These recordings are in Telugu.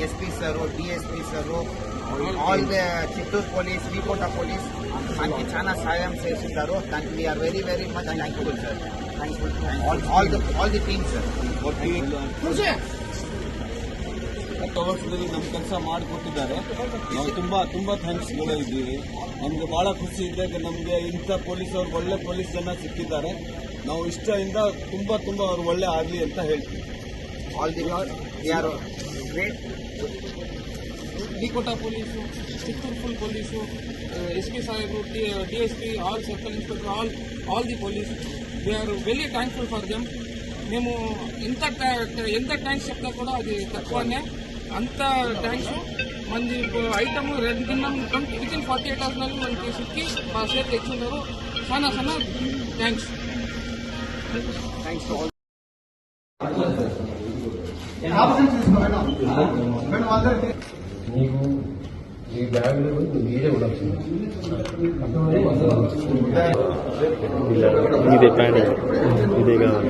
SP sir DSP sir all the Chittoor police V Kota police మనకి చాలా సాయం చేస్తుంటారు దానికి we're very very much thankful sir thankful all the all the team sir ಹತ್ತು ವರ್ಷದಲ್ಲಿ ನಮ್ಮ ಕೆಲಸ ಮಾಡಿಕೊಟ್ಟಿದ್ದಾರೆ ನಾವು ತುಂಬಾ ತುಂಬಾ ಥ್ಯಾಂಕ್ಸ್ ಇದ್ದೀವಿ ನಮ್ಗೆ ಬಹಳ ಖುಷಿ ಇದೆ ನಮ್ಗೆ ಇಂಥ ಪೊಲೀಸ್ ಅವ್ರು ಒಳ್ಳೆ ಪೊಲೀಸ್ ಜನ ಸಿಕ್ಕಿದ್ದಾರೆ ನಾವು ಇಷ್ಟದಿಂದ ತುಂಬಾ ತುಂಬಾ ಅವ್ರು ಒಳ್ಳೆ ಆಗ್ಲಿ ಅಂತ ಹೇಳ್ತೀವಿ All the are they are great డీకోటా police Chittoor police SP Saheb DSP all circle inspector all all the police they are very thankful for them మేము ఎంత ఎంత ట్యాంక్స్ చెప్తా కూడా అది తక్కువనే. అంత థ్యాంక్స్ మంది ఐటమ్ రెండు కింద వితిన్ ఫార్టీ ఎయిట్ అవర్స్ నెలలు మనకి సిక్కి మా సేఫ్ తెచ్చున్నారు సనా సనా థ్యాంక్స్ థ్యాంక్స్ నీకు ఈ బ్యాగ్లో మీరే ఉండాల్సింది ఇదే ప్యాన్ ఇదే కావాలి.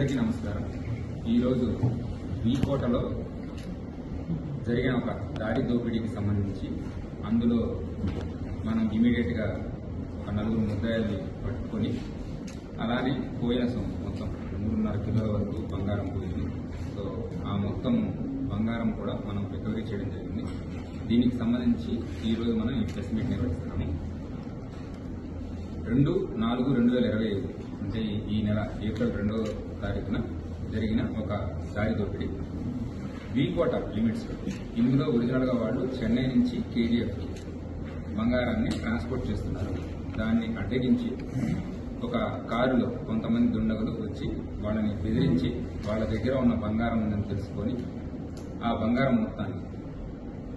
అందరికీ నమస్కారం. ఈరోజు కోటలో జరిగిన ఒక దారి దోపిడీకి సంబంధించి అందులో మనం ఇమీడియట్గా ఒక నలుగురు ముద్దాయిల్ని పట్టుకొని అలానే పోయిన సొమ్ము మొత్తం మూడున్నర కిలోల వరకు బంగారం పోయింది సో ఆ మొత్తం బంగారం కూడా మనం రికవరీ చేయడం జరిగింది. దీనికి సంబంధించి ఈరోజు మనం ఈ ప్రెస్ మీట్ నిర్వహిస్తున్నాము. రెండు నాలుగు రెండు వేల ఇరవై ఐదు. అంటే ఈ- నెల ఏప్రిల్ రెండవ తారీఖున జరిగిన ఒక దారి దోపిడీ. వీకోట లిమిట్స్ ఇందులో ఒరిజినల్గా వాళ్ళు చెన్నై నుంచి కేజీఎఫ్కి బంగారాన్ని ట్రాన్స్పోర్ట్ చేస్తున్నారు. దాన్ని అడ్డగించి ఒక కారులో కొంతమంది దుండగులు వచ్చి వాళ్ళని బెదిరించి వాళ్ళ దగ్గర ఉన్న బంగారం ఉందని తెలుసుకొని ఆ బంగారం మొత్తాన్ని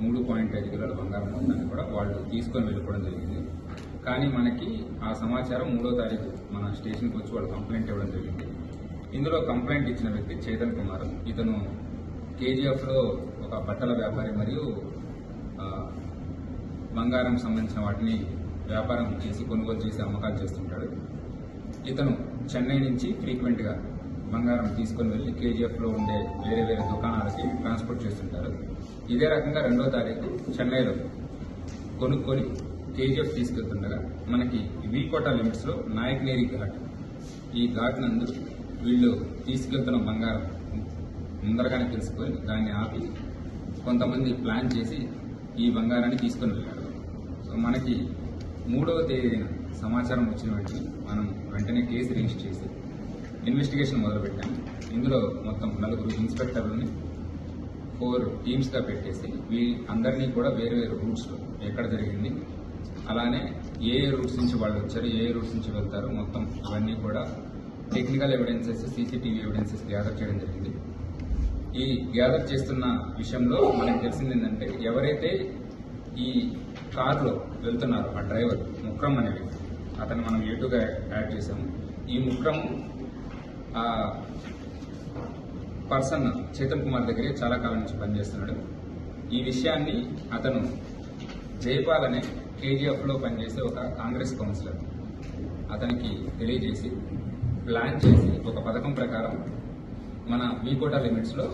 మూడు పాయింట్ ఐదు కిలోల బంగారం మొత్తాన్ని కూడా వాళ్ళు తీసుకొని వెళ్ళిపోవడం జరిగింది. కానీ మనకి ఆ సమాచారం మూడో తారీఖు మన స్టేషన్కి వచ్చి వాళ్ళు కంప్లైంట్ ఇవ్వడం జరిగింది. ఇందులో కంప్లైంట్ ఇచ్చిన వ్యక్తి చేతన్ కుమార్. ఇతను కేజీఎఫ్లో ఒక బట్టల వ్యాపారి మరియు బంగారం సంబంధించిన వాటిని వ్యాపారం చేసి కొనుగోలు చేసి అమ్మకాలు చేస్తుంటాడు. ఇతను చెన్నై నుంచి ఫ్రీక్వెంట్గా బంగారం తీసుకొని వెళ్ళి కేజీఎఫ్లో ఉండే వేరే వేరే దుకాణాలకి ట్రాన్స్పోర్ట్ చేస్తుంటారు. ఇదే రకంగా రెండో తారీఖు చెన్నైలో కొనుక్కొని కేజీఎఫ్ తీసుకెళ్తుండగా మనకి వీకోట లిమిట్స్లో నాయక్నేరి ఘాట్. ఈ ఘాట్ నందు వీళ్ళు తీసుకెళ్తున్న బంగారం ముందరగానే తెలుసుకొని దాన్ని ఆపి కొంతమంది ప్లాన్ చేసి ఈ బంగారాన్ని తీసుకొని వెళ్ళారు. సో మనకి మూడవ తేదీన సమాచారం వచ్చిన వెంటనే మనం వెంటనే కేసు రిజిస్టర్ చేసి ఇన్వెస్టిగేషన్ మొదలుపెట్టాము ఇందులో మొత్తం నలుగురు ఇన్స్పెక్టర్లని ఫోర్ టీమ్స్గా పెట్టేసి వీ అందరినీ కూడా వేరు వేరు రూట్స్లో ఎక్కడ జరిగింది అలానే ఏ ఏ రూట్స్ నుంచి వాళ్ళు వచ్చారు ఏ ఏ రూట్స్ నుంచి వెళ్తారు మొత్తం ఇవన్నీ కూడా technical evidences CCTV evidences gather చేయడం జరిగింది. ఈ గ్యాదర్ చేస్తున్న విషయంలో మనకు తెలిసింది ఏంటంటే ఎవరైతే ఈ కారులో వెళ్తున్నారు ఆ డ్రైవర్ ముక్రం అనే వ్యక్తి అతను మనం ఏటుగా యాడ్ చేసాము ఈ ముక్రం ఆ పర్సన్ చేతన్ కుమార్ దగ్గరే చాలా కాలం నుంచి పనిచేస్తున్నాడు. ఈ విషయాన్ని అతను జయపాల్ అనే కేజీఎఫ్లో పనిచేసే ఒక కాంగ్రెస్ కౌన్సిలర్. అతనికి తెలియజేసి ప్లాన్ చేసి ఒక పథకం ప్రకారం మన వీకోటా లిమిట్స్లో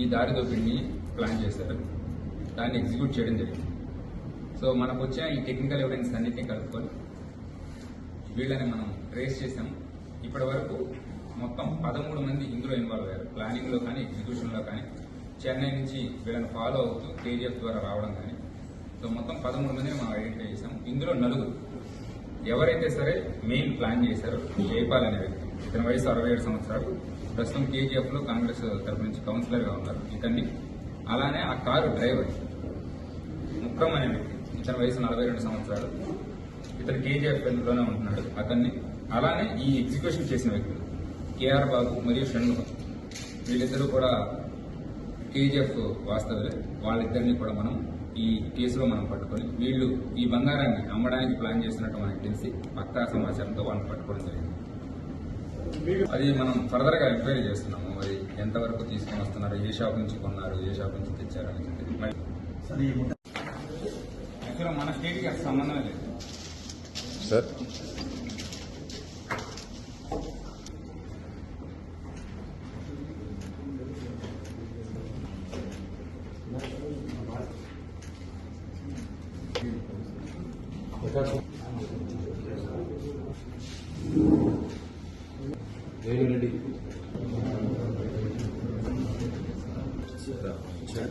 ఈ దారి దోపిడిని ప్లాన్ చేశారు. దాన్ని ఎగ్జిక్యూట్ చేయడం జరిగింది. సో మనకు వచ్చే ఈ టెక్నికల్ ఎవిడెన్స్ అన్నిటినీ కలుపుకొని వీళ్ళని మనం ట్రేస్ చేసాం ఇప్పటి వరకు మొత్తం పదమూడు మంది ఇందులో ఇన్వాల్వ్ అయ్యారు. ప్లానింగ్లో కానీ ఎగ్జిక్యూషన్లో కానీ చెన్నై నుంచి వీళ్ళని ఫాలో అవుతూ కేజీఎఫ్ ద్వారా రావడం కానీ సో మొత్తం పదమూడు మందిని మనం ఐడెంటిఫై చేసాం. ఇందులో నలుగురు. ఎవరైతే సరే మెయిన్ ప్లాన్ చేశారో జైపాల్ అనే వ్యక్తి. ఇతని వయసు అరవై ఏడు సంవత్సరాలు. ప్రస్తుతం కేజీఎఫ్లో కాంగ్రెస్ తరపు నుంచి కౌన్సిలర్గా ఉన్నారు ఇతన్ని. అలానే ఆ కారు డ్రైవర్ ముక్రం అనే వ్యక్తి. ఇతని వయసు నలభై రెండు సంవత్సరాలు. ఇతను కేజీఎఫ్లోనే ఉంటున్నాడు అతన్ని. అలానే ఈ ఎగ్జిక్యూషన్ చేసిన వ్యక్తులు కేఆర్ బాబు మరియు షణ్ముఖం. వీళ్ళిద్దరూ కూడా కేజీఎఫ్ వాస్తవులే వాళ్ళిద్దరిని కూడా మనం ఈ కేసులో మనం పట్టుకొని వీళ్ళు ఈ బంగారాన్ని అమ్మడానికి ప్లాన్ చేసినట్టు మనకి తెలిసి పక్కా సమాచారంతో వాళ్ళని పట్టుకోవడం జరిగింది. అది మనం ఫర్దర్గా ఎంక్వైరీ చేస్తున్నాము. అది ఎంతవరకు తీసుకొని వస్తున్నారు? ఏ షాప్ నుంచి కొన్నారు? ఏ షాప్ నుంచి తెచ్చారు అని చెప్పి యాక్చువల్గా మన స్టేట్కి అసలు సంబంధం లేదు. సార్? రెడ్డి సార్